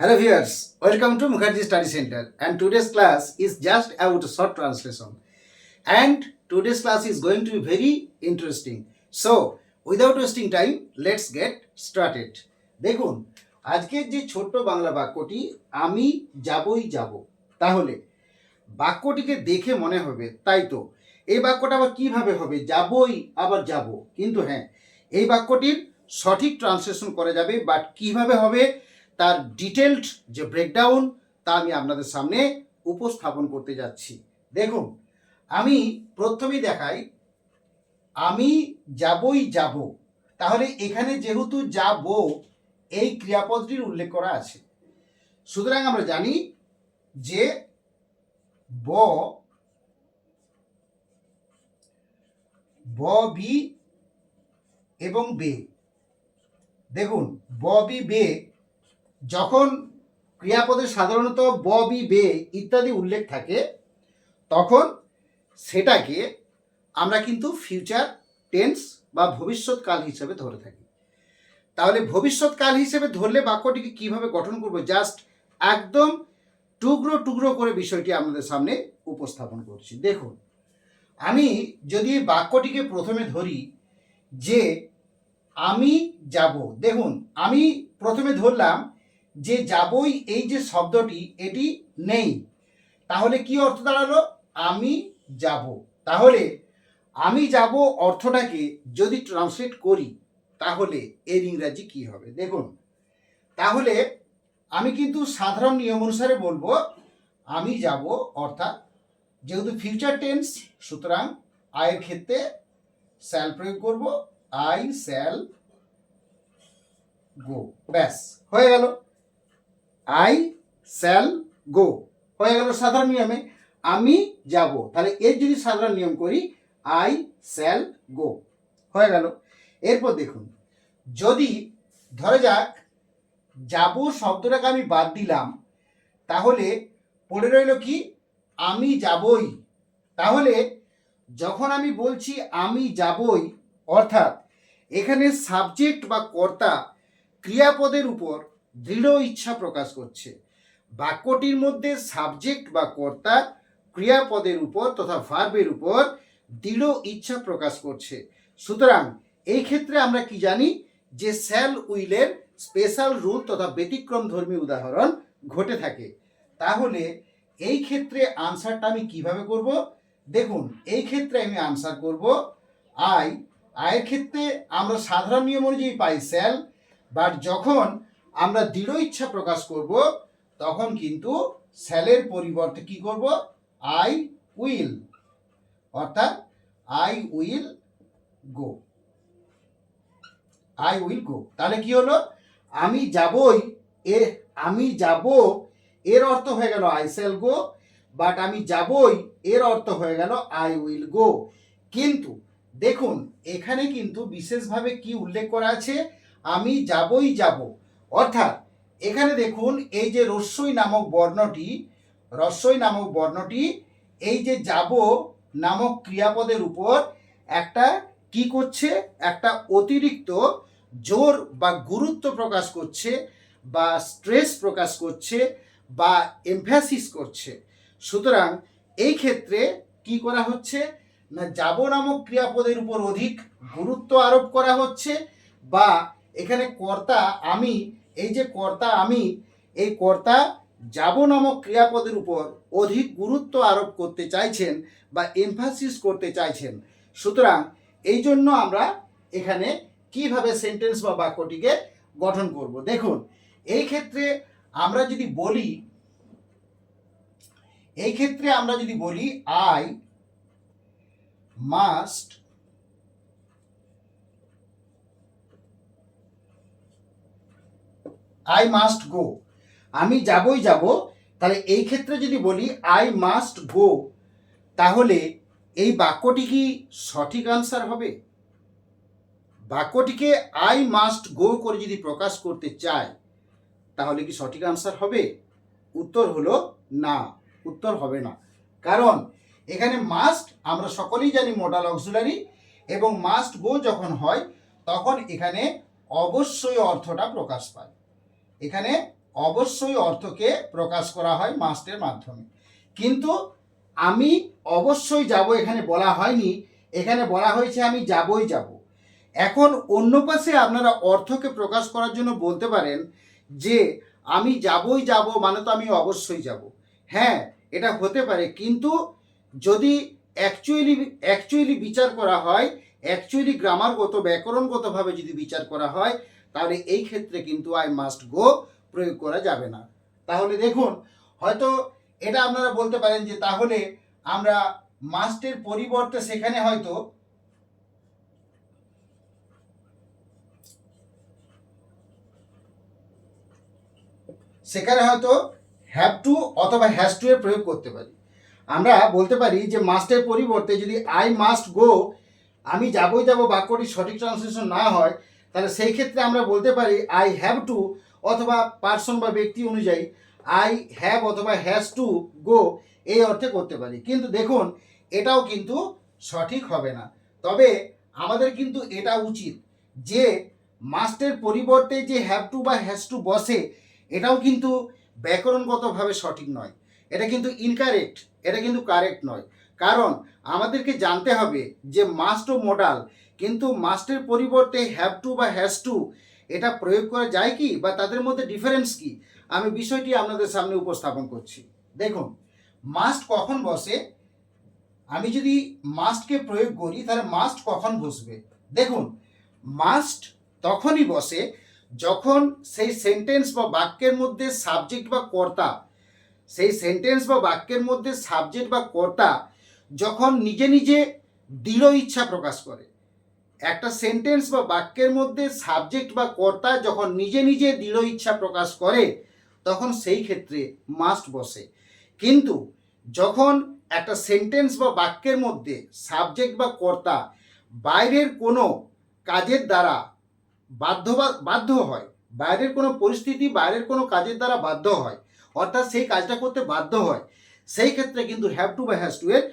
Hello viewers, welcome to Mukherjee Study Center and today's class is just about a short translation and today's class is going to be very interesting. So without wasting time, let's get started. দেখুন আজকের যে ছোট্ট বাংলা বাক্যটি আমি যাবই যাব তাহলে বাক্যটিকে দেখে মনে হবে তাই তো এই বাক্যটা আবার কীভাবে হবে যাবই আবার যাব কিন্তু হ্যাঁ এই বাক্যটির সঠিক ট্রান্সলেশন করা যাবে বাট কীভাবে হবে তার ডিটেলড যে ব্রেকডাউন তা আমি আপনাদের সামনে উপস্থাপন করতে যাচ্ছি। দেখুন, আমি প্রথমেই দেখাই, আমি যাবই যাব। তাহলে এখানে যেহেতু যাব, এই ক্রিয়াপদটির উল্লেখ করা আছে। সুতরাং আমরা জানি যে ব ব, বি এবং বে। দেখুন, ব, বি, বে যখন ক্রিয়াপদে সাধারণত ব, বি, বে ইত্যাদি উল্লেখ থাকে, তখন সেটাকে আমরা কিন্তু ফিউচার টেন্স বা ভবিষ্যৎকাল হিসেবে ধরে থাকি। তাহলে ভবিষ্যৎকাল হিসেবে ধরলে বাক্যটিকে কীভাবে গঠন করব? জাস্ট একদম টুকরো টুকরো করে বিষয়টি আপনাদের সামনে উপস্থাপন করছি। দেখুন, আমি যদি এই বাক্যটিকে প্রথমে ধরি যে আমি যাব, দেখুন, আমি প্রথমে ধরলাম যে যাবই এই যে শব্দটি, এটি নেই। তাহলে কি অর্থ দাঁড়াল? আমি যাব। তাহলে আমি যাব অর্থটাকে যদি ট্রান্সলেট করি, তাহলে এর ইংরাজি কি হবে? দেখুন, তাহলে আমি কিন্তু সাধারণ নিয়ম অনুসারে বলব, আমি যাব অর্থাৎ যেহেতু ফিউচার টেন্স সুতরাং আয়ের ক্ষেত্রে স্যাল প্রয়োগ করব আই স্যাল গো ব্যাস, হয়ে গেল। আই স্যাল গো হয়ে গেল সাধারণ নিয়মে। আমি যাব। তাহলে এর যদি সাধারণ নিয়ম করি আই স্যাল গো হয়ে গেল। এরপর দেখুন। যদি ধরে যাক, যাব শব্দটাকে আমি বাদ দিলাম, তাহলে পড়ে রইল কি? আমি যাবই। তাহলে যখন আমি বলছি আমি যাবই, অর্থাৎ এখানে সাবজেক্ট বা কর্তা ক্রিয়াপদের উপর দৃঢ় ইচ্ছা প্রকাশ করছে। বাক্যটির মধ্যে সাবজেক্ট বা কর্তা ক্রিয়াপদের উপর তথা ভার্বের উপর দৃঢ় ইচ্ছা প্রকাশ করছে। সুতরাং এই ক্ষেত্রে আমরা কি জানি যে স্যাল উইলের স্পেশাল রুল তথা ব্যতিক্রম ধর্মী উদাহরণ ঘটে থাকে। তাহলে এই ক্ষেত্রে আনসারটা আমি কীভাবে করব? দেখুন, এই ক্ষেত্রে আমি আনসার করব আই আয়ের ক্ষেত্রে আমরা সাধারণ নিয়ম অনুযায়ী পাই স্যাল বাট যখন আমরা দৃঢ় ইচ্ছা প্রকাশ করব, তখন কিন্তু স্যালের পরিবর্তে কি করব? আই উইল অর্থাৎ I will go I will go তাহলে কি হলো? আমি যাবই এ আমি যাব, এর অর্থ হয়ে গেল আই সেল গো বাট আমি যাবই, এর অর্থ হয়ে গেল আই উইল গো কিন্তু দেখুন, এখানে কিন্তু বিশেষভাবে কি উল্লেখ করা আছে? আমি যাবই যাব। অর্থাৎ এখানে দেখুন, এই যে রস্যই নামক বর্ণটি, রস্যই নামক বর্ণটি, এই যে যাব নামক ক্রিয়াপদের উপর একটা কি করছে? একটা অতিরিক্ত জোর বা গুরুত্ব প্রকাশ করছে বা স্ট্রেস প্রকাশ করছে বা এমফ্যাসিস করছে। সুতরাং এই ক্ষেত্রে কি করা হচ্ছে? না, যাব নামক ক্রিয়াপদের উপর অধিক গুরুত্ব আরোপ করা হচ্ছে বা এখানে কর্তা আমি, এই যে কর্তা আমি, এই কর্তা যাব নামক ক্রিয়াপদের উপর অধিক গুরুত্ব আরোপ করতে চাইছেন বা এমফাসিস করতে চাইছেন। সুতরাং এই জন্য আমরা এখানে কীভাবে সেন্টেন্স বা বাক্যটিকে গঠন করব। দেখুন, এই ক্ষেত্রে আমরা যদি বলি, এই ক্ষেত্রে আমরা যদি বলি I must I must go আমি যাবই যাব। তাহলে এই ক্ষেত্রে যদি বলি আই মাস্ট গো তাহলে এই বাক্যটি কি সঠিক আনসার হবে? বাক্যটিকে আই মাস্ট গো করে যদি প্রকাশ করতে চায়, তাহলে কি সঠিক আনসার হবে? উত্তর হলো না। উত্তর হবে না। কারণ এখানে মাস্ট আমরা সকলেই জানি মোডাল অক্সিলারি এবং মাস্ট গো যখন হয়, তখন এখানে অবশ্যই অর্থটা প্রকাশ পায়। এখানে অবশ্যই অর্থকে প্রকাশ করা হয় মাস্টের মাধ্যমে। কিন্তু আমি অবশ্যই যাব এখানে বলা হয়নি। এখানে বলা হয়েছে আমি যাবই যাব। এখন অন্য পাশে আপনারা অর্থকে প্রকাশ করার জন্য বলতে পারেন যে, আমি যাবই যাব মানে তো আমি অবশ্যই যাব। হ্যাঁ এটা হতে পারে। কিন্তু যদি অ্যাকচুয়ালি অ্যাকচুয়ালি বিচার করা হয় অ্যাকচুয়ালি গ্রামারগত ব্যাকরণগতভাবে যদি বিচার করা হয় তাহলে এই ক্ষেত্রে কিন্তু আই মাস্ট গো প্রয়োগ করা যাবে না। তাহলে দেখুন, হয়তো এটা আপনারা বলতে পারেন যে তাহলে আমরা মাস্টের পরিবর্তে সেখানে হয়তো সেখানে হয়তো হ্যাভ টু অথবা হ্যাজ টু এর প্রয়োগ করতে পারি। আমরা বলতে পারি যে মাস্টের পরিবর্তে যদি আই মাস্ট গো আমি যাবই যাব বাক্যটি সঠিক ট্রান্সলেশন না হয় তাহলে সেই ক্ষেত্রে আমরা বলতে পারি আই হ্যাভ টু অথবা পার্সন বা ব্যক্তি অনুযায়ী আই হ্যাভ অথবা হ্যাজ টু গো এই অর্থে করতে পারি। কিন্তু দেখুন, এটাও কিন্তু সঠিক হবে না। তবে আমাদের কিন্তু এটা উচিত যে মাস্টের পরিবর্তে যে হ্যাভ টু বা হ্যাজ টু বসে, এটাও কিন্তু ব্যাকরণগতভাবে সঠিক নয়। এটা কিন্তু ইনকারেক্ট এটা কিন্তু কারেক্ট নয়। কারণ আমাদেরকে জানতে হবে যে মাস্ট ও মোডাল কিন্তু মাস্টের পরিবর্তে হ্যাভ টু বা হ্যাজ টু এটা প্রয়োগ করা যায় কি বা তাদের মধ্যে ডিফারেন্স কি? আমি বিষয়টি আপনাদের সামনে উপস্থাপন করছি। দেখুন মাস্ট কখন বসে? আমি যদি মাস্টকে প্রয়োগ করি, তাহলে মাস্ট কখন বসবে? দেখুন মাস্ট তখনই বসে যখন সেই সেন্টেন্স বা বাক্যের মধ্যে সাবজেক্ট বা কর্তা, সেই সেন্টেন্স বা বাক্যের মধ্যে সাবজেক্ট বা কর্তা যখন নিজে নিজে দৃঢ় ইচ্ছা প্রকাশ করে একটা সেন্টেন্স বা বাক্যের মধ্যে সাবজেক্ট বা কর্তা যখন নিজে নিজে দৃঢ় ইচ্ছা প্রকাশ করে, তখন সেই ক্ষেত্রে মাস্ট বসে। কিন্তু যখন একটা সেন্টেন্স বা বাক্যের মধ্যে সাবজেক্ট বা কর্তা বাইরের কোনো কাজের দ্বারা বাধ্য বাধ্য হয়, বাইরের কোনো পরিস্থিতি বাইরের কোনো কাজের দ্বারা বাধ্য হয়, অর্থাৎ সেই কাজটা করতে বাধ্য হয়, সেই ক্ষেত্রে কিন্তু হ্যাভ টু বা হ্যাজ টু এর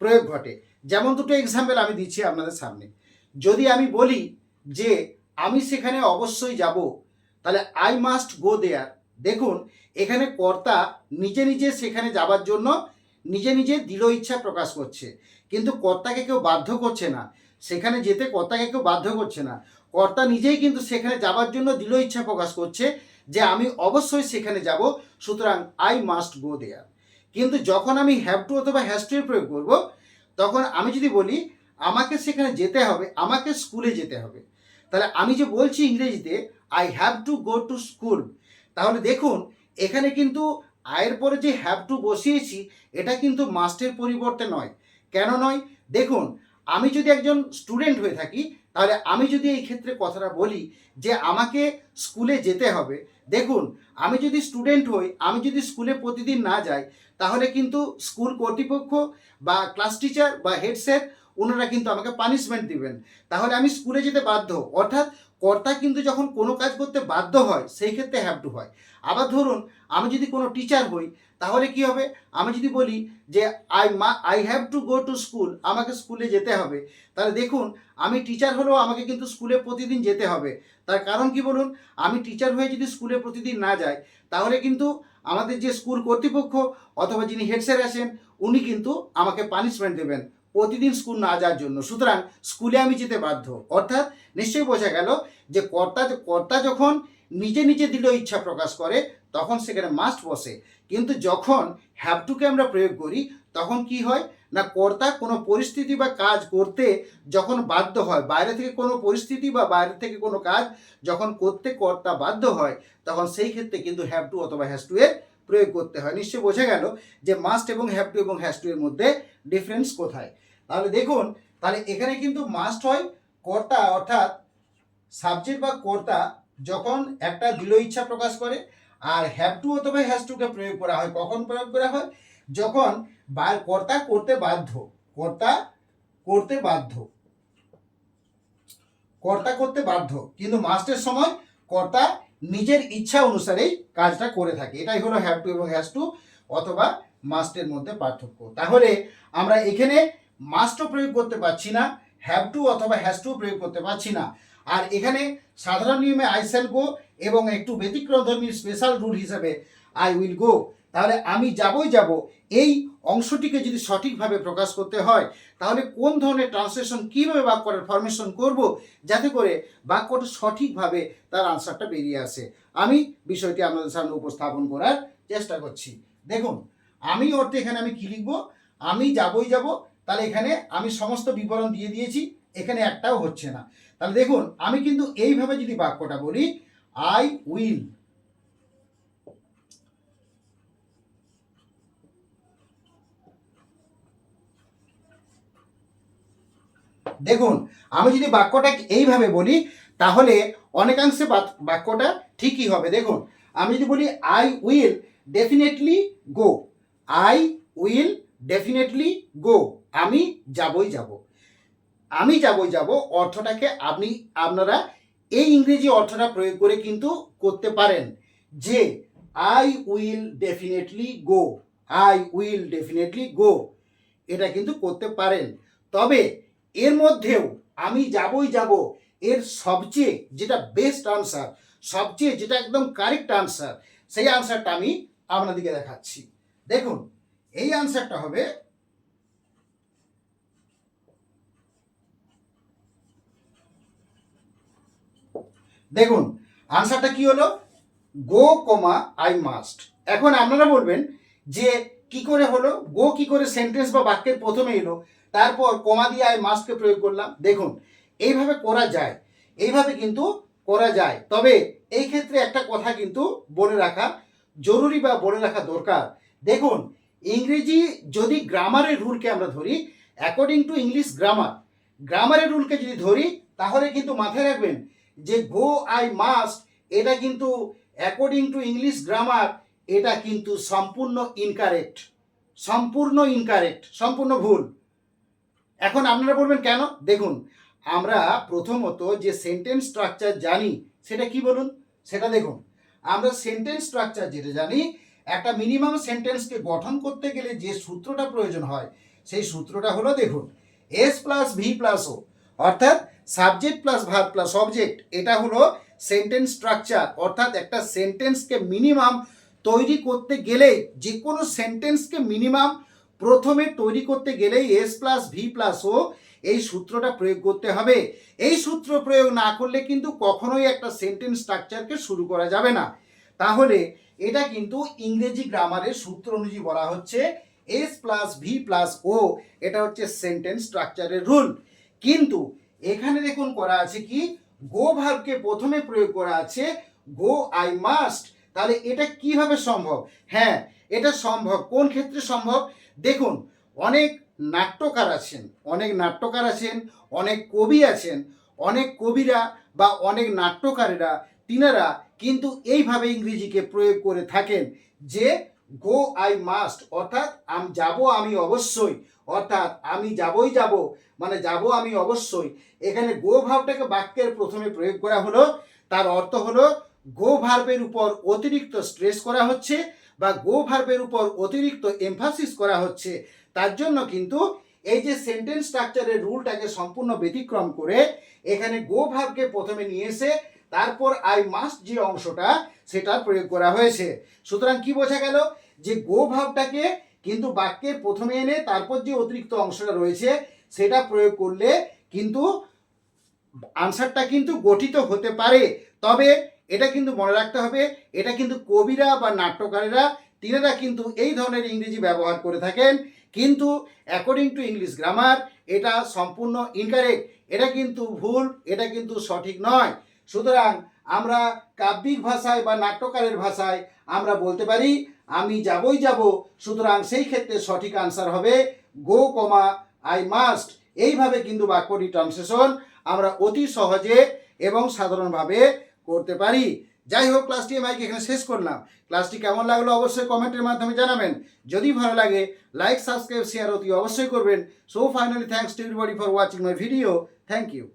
প্রয়োগ ঘটে। যেমন দুটো এক্সাম্পল আমি দিচ্ছি আপনাদের সামনে। যদি আমি বলি যে আমি সেখানে অবশ্যই যাব, তাহলে আই মাস্ট গো দেয়ার দেখুন, এখানে কর্তা নিজে নিজে সেখানে যাবার জন্য নিজে নিজে দৃঢ় ইচ্ছা প্রকাশ করছে। কিন্তু কর্তাকে কেউ বাধ্য করছে না। সেখানে যেতে কর্তাকে কেউ বাধ্য করছে না। কর্তা নিজেই কিন্তু সেখানে যাবার জন্য দৃঢ় ইচ্ছা প্রকাশ করছে যে আমি অবশ্যই সেখানে যাব, সুতরাং আই মাস্ট গো দেয়ার কিন্তু যখন আমি হ্যাভ টু অথবা হ্যাজ প্রয়োগ করব, তখন আমি যদি বলি আমাকে সেখানে যেতে হবে, আমাকে স্কুলে যেতে হবে। তাহলে আমি যে বলছি ইংরেজিতে I have to go to school তাহলে দেখুন, এখানে কিন্তু আয়ের পরে যে হ্যাভ টু বসিয়েছি, এটা কিন্তু মাস্টের পরিবর্তে নয়। কেন নয়? দেখুন, আমি যদি একজন স্টুডেন্ট হয়ে থাকি, তাহলে আমি যদি এই ক্ষেত্রে কথাটা বলি যে আমাকে স্কুলে যেতে হবে। দেখুন, আমি যদি স্টুডেন্ট হই, আমি যদি স্কুলে প্রতিদিন না যাই, তাহলে কিন্তু স্কুল কর্তৃপক্ষ বা ক্লাস টিচার বা হেড স্যার ওনারা কিন্তু আমাকে পানিশমেন্ট দিবেন। তাহলে আমি স্কুলে যেতে বাধ্য অর্থাৎ কর্তা কিন্তু যখন কোনো কাজ করতে বাধ্য হয়, সেই ক্ষেত্রে হ্যাভ টু হয়। আবার ধরুন, আমি যদি কোনো টিচার হই, তাহলে কি হবে? আমি যদি বলি যে আই মা I have to go to school আমাকে স্কুলে যেতে হবে। তাহলে দেখুন, আমি টিচার হলেও আমাকে কিন্তু স্কুলে প্রতিদিন যেতে হবে। তার কারণ কি বলুন? আমি টিচার হয়ে যদি স্কুলে প্রতিদিন না যাই, তাহলে কিন্তু আমাদের যে স্কুল কর্তৃপক্ষ অথবা যিনি হেড স্যার আছেন, উনি কিন্তু আমাকে পানিশমেন্ট দেবেন। প্রতিদিন স্কুল না যাওয়ার জন্য। সুতরাং স্কুলে আমি যেতে বাধ্য। অর্থাৎ নিশ্চয়ই বোঝা গেল যে কর্তা কর্তা যখন নিজে নিজে দৃঢ় ইচ্ছা প্রকাশ করে, তখন সেখানে মাস্ট বসে। কিন্তু যখন হ্যাভ টুকে আমরা প্রয়োগ করি, তখন কি হয়? না, কর্তা কোনো পরিস্থিতি বা কাজ করতে যখন বাধ্য হয়, বাইরে থেকে কোনো পরিস্থিতি বা বাইরে থেকে কোনো কাজ যখন করতে কর্তা বাধ্য হয়, তখন সেই ক্ষেত্রে কিন্তু হ্যাভ টু অথবা হ্যাজ টু এর প্রয়োগ করতে হয়। নিশ্চয়ই বোঝা গেল যে মাস্ট এবং হ্যাভ টু এবং হ্যাজ টু এর মধ্যে ডিফারেন্স কোথায়। তাহলে দেখুন, তাহলে এখানে কিন্তু মাস্ট হয়, কর্তা অর্থাৎ সাবজেক্ট বা কর্তা যখন একটা দৃঢ় ইচ্ছা প্রকাশ করে, আর হ্যাভ টু অথবা হ্যাজ টুকে প্রয়োগ করা হয়, কখন প্রয়োগ করা হয়? যখন বা, কর্তা করতে বাধ্য, কর্তা করতে বাধ্য। কর্তা করতে বাধ্য, কিন্তু মাস্টের সময় কর্তা নিজের ইচ্ছা অনুসারেই কাজটা করে থাকে। এটাই হলো হ্যাভ টু এবং হ্যাজ টু অথবা মাস্টের মধ্যে পার্থক্য। তাহলে আমরা এখানে মাস্টও প্রয়োগ করতে পারছি না হ্যাভ টু অথবা হ্যাজ টু প্রয়োগ করতে পারছি না। আর এখানে সাধারণ নিয়মে আই গো এবং একটু ব্যতিক্রমধর্মী স্পেশাল রুল হিসাবে আই উইল গো তাহলে আমি যাবই যাব। এই অংশটিকে যদি সঠিকভাবে প্রকাশ করতে হয়, তাহলে কোন ধরনের ট্রান্সলেশন কীভাবে বাক্যটার ফরমেশন করব, যাতে করে বাক্যটা সঠিকভাবে তার আনসারটা বেরিয়ে আসে। আমি বিষয়টি আপনাদের সামনে উপস্থাপন করার চেষ্টা করছি। দেখুন, আমি অর্থে এখানে আমি কী লিখব? আমি যাবই যাব, তাহলে এখানে আমি সমস্ত বিবরণ দিয়ে দিয়েছি, এখানে একটাও হচ্ছে না। তাহলে দেখুন, আমি কিন্তু এইভাবে যদি বাক্যটা বলি আই উইল দেখুন, আমি যদি বাক্যটা এইভাবে বলি, তাহলে অনেকাংশে বাক- বাক্যটা ঠিকই হবে। দেখুন, আমি যদি বলি I will definitely go I will definitely go আমি যাবই যাব। আমি যাবই যাব অর্থটাকে আপনি, আপনারা এই ইংরেজি অর্থটা প্রয়োগ করে কিন্তু করতে পারেন যে I will definitely go I will definitely go এটা কিন্তু করতে পারেন। তবে এর মধ্যেও আমি যাবই যাব। এর সবচেয়ে যেটা বেস্ট আনসার সবচেয়ে যেটা একদম কারেক্ট আনসার সেই আনসারটা আমি আপনাদেরকে দেখাচ্ছি। দেখুন, এই আনসারটা হবে দেখুন আনসারটা কি হলো? গো কমা আই মাস্ট এখন আপনারা বলবেন যে কি করে হলো? গো কি করে সেন্টেন্স বা বাক্যের প্রথমে এলো? তারপর কমা দিয়ে আই মাস্টকে প্রয়োগ করলাম। দেখুন, এইভাবে করা যায়। এইভাবে কিন্তু করা যায়। তবে এই ক্ষেত্রে একটা কথা কিন্তু বলে রাখা জরুরি বা বলে রাখা দরকার। দেখুন, ইংরেজি যদি গ্রামারের রুলকে আমরা ধরি অ্যাকর্ডিং টু ইংলিশ গ্রামার গ্রামারের রুলকে যদি ধরি, তাহলে কিন্তু মাথায় রাখবেন যে গো আই মাস্ট এটা কিন্তু অ্যাকর্ডিং টু ইংলিশ গ্রামার এটা কিন্তু সম্পূর্ণ ইনকারেক্ট সম্পূর্ণ ইনকারেক্ট সম্পূর্ণ ভুল। এখন আপনারা বলবেন কেন? দেখুন, আমরা প্রথমত যে সেন্টেন্স স্ট্রাকচার জানি, সেটা কি বলুন? সেটা দেখুন। আমরা সেন্টেন্স স্ট্রাকচার যেটা জানি, একটা মিনিমাম সেন্টেন্সকে গঠন করতে গেলে যে সূত্রটা প্রয়োজন হয়, সেই সূত্রটা হলো দেখুন S plus V plus O অর্থাৎ subject plus verb plus object এটা হলো সেন্টেন্স স্ট্রাকচার অর্থাৎ একটা সেন্টেন্সকে মিনিমাম তৈরি করতে গেলে যে কোনো সেন্টেন্সকে মিনিমাম প্রথমে তৈরি করতে গেলেই S plus V plus O এই সূত্রটা প্রয়োগ করতে হবে। এই সূত্র প্রয়োগ না করলে কিন্তু কখনোই একটা সেন্টেন্স স্ট্রাকচারকে শুরু করা যাবে না। তাহলে এটা কিন্তু ইংরেজি গ্রামারের সূত্র অনুযায়ী বলা হচ্ছে S plus V plus O এটা হচ্ছে সেন্টেন্স স্ট্রাকচারের রুল কিন্তু এখানে দেখুন করা আছে কি? গো ভার্বকে প্রথমে প্রয়োগ করা আছে গো আই মাস্ট তাহলে এটা কীভাবে সম্ভব? হ্যাঁ এটা সম্ভব। কোন ক্ষেত্রে সম্ভব? দেখুন, অনেক নাট্যকার আছেন, অনেক নাট্যকার আছেন, অনেক কবি আছেন, অনেক কবিরা বা অনেক নাট্যকারেরা, তিনারা কিন্তু এইভাবে ইংরেজিকে প্রয়োগ করে থাকেন যে, গো, আই মাস্ট অর্থাৎ, আমি যাব আমি অবশ্যই অর্থাৎ, আমি যাবই যাব মানে যাব আমি অবশ্যই এখানে গো ভাবটাকে বাক্যের প্রথমে প্রয়োগ করা হলো, তার অর্থ হলো, গো ভার্বের উপর অতিরিক্ত স্ট্রেস করা হচ্ছে বা গো ভার্বের উপর অতিরিক্ত এমফাসিস করা হচ্ছে, তার জন্য কিন্তু এই যে সেন্টেন্স স্ট্রাকচারের রুলটাকে সম্পূর্ণ ব্যতিক্রম করে এখানে গো ভার্বকে প্রথমে নিয়ে এসে তারপর আই মাস্ট যে অংশটা সেটা প্রয়োগ করা হয়েছে। সুতরাং কি বোঝা গেল? যে গো ভাবটাকে কিন্তু বাক্যের প্রথমে এনে তারপর যে অতিরিক্ত অংশটা রয়েছে সেটা প্রয়োগ করলে কিন্তু আনসারটা কিন্তু গঠিত হতে পারে। তবে এটা কিন্তু মনে রাখতে হবে, এটা কিন্তু কবিরা বা নাট্যকারেরা তিনারা কিন্তু এই ধরনের ইংরেজি ব্যবহার করে থাকেন। কিন্তু অ্যাকর্ডিং টু ইংলিশ গ্রামার এটা সম্পূর্ণ ইনকারেক্ট এটা কিন্তু ভুল, এটা কিন্তু সঠিক নয়। সুতরাং আমরা কাব্যিক ভাষায় বা নাট্যকারের ভাষায় আমরা বলতে পারি, আমি যাবই যাব, সুতরাং সেই ক্ষেত্রে সঠিক আনসার হবে গো কমা আই মাস্ট এইভাবে কিন্তু বাক্যটি ট্রান্সলেশন আমরা অতি সহজে এবং সাধারণভাবে করতে পারি। যাই হোক ক্লাসটি আমি আজকে এখানে শেষ করলাম। ক্লাসটি কেমন লাগল অবশ্যই কমেন্টের মাধ্যমে জানাবেন। যদি ভালো লাগে লাইক সাবস্ক্রাইব শেয়ার অতি অবশ্যই করবেন। So finally thanks to everybody for watching my video thank you